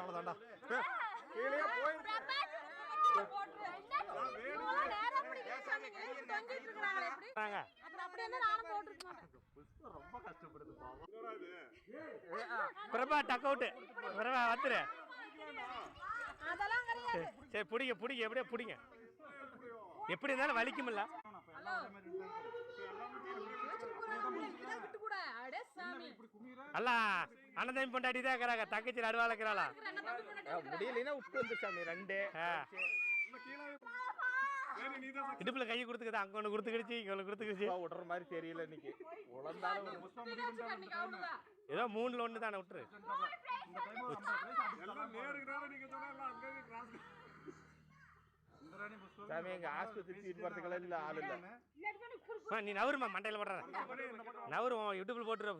அவ்வளோதான்டா கீழே போய் வாங்க. ரொம்ப கஷ்டப்படுது பாவம். பிரபா டக் அவுட்டு. பிரபா வந்துரு. சரி, பிடிங்க பிடிங்க எப்படியோ பிடிங்க. எப்படி இருந்தாலும் வலிக்குமில்ல. அல்ல. அண்ணன் பொண்டாட்டி தான் இருக்கிறாங்க. தங்கச்சி நடுவாள் இருக்கிறாளா? முடியலைன்னா விட்டு வந்து சாமி ரெண்டு. இடுப்புல கை கொடுத்துக்குது? அங்க ஒன்று கொடுத்துக்கிடுச்சு இங்க ஒன்று கொடுத்துக்கிடுச்சு. விடுற மாதிரி தெரியல இன்னைக்கு. உழந்தாலும் ஏதோ மூணுல ஒன்று தானே விட்டுரு சாமி எங்க ஆஸ்பத்திரி தூக்கிட்டு போறதுக்கெல்லாம் இல்ல ஆள் இல்ல. அம்மா, நீ நவருமா மண்டையில் போடுற நவரு யூடியூப்ல போட்டுரு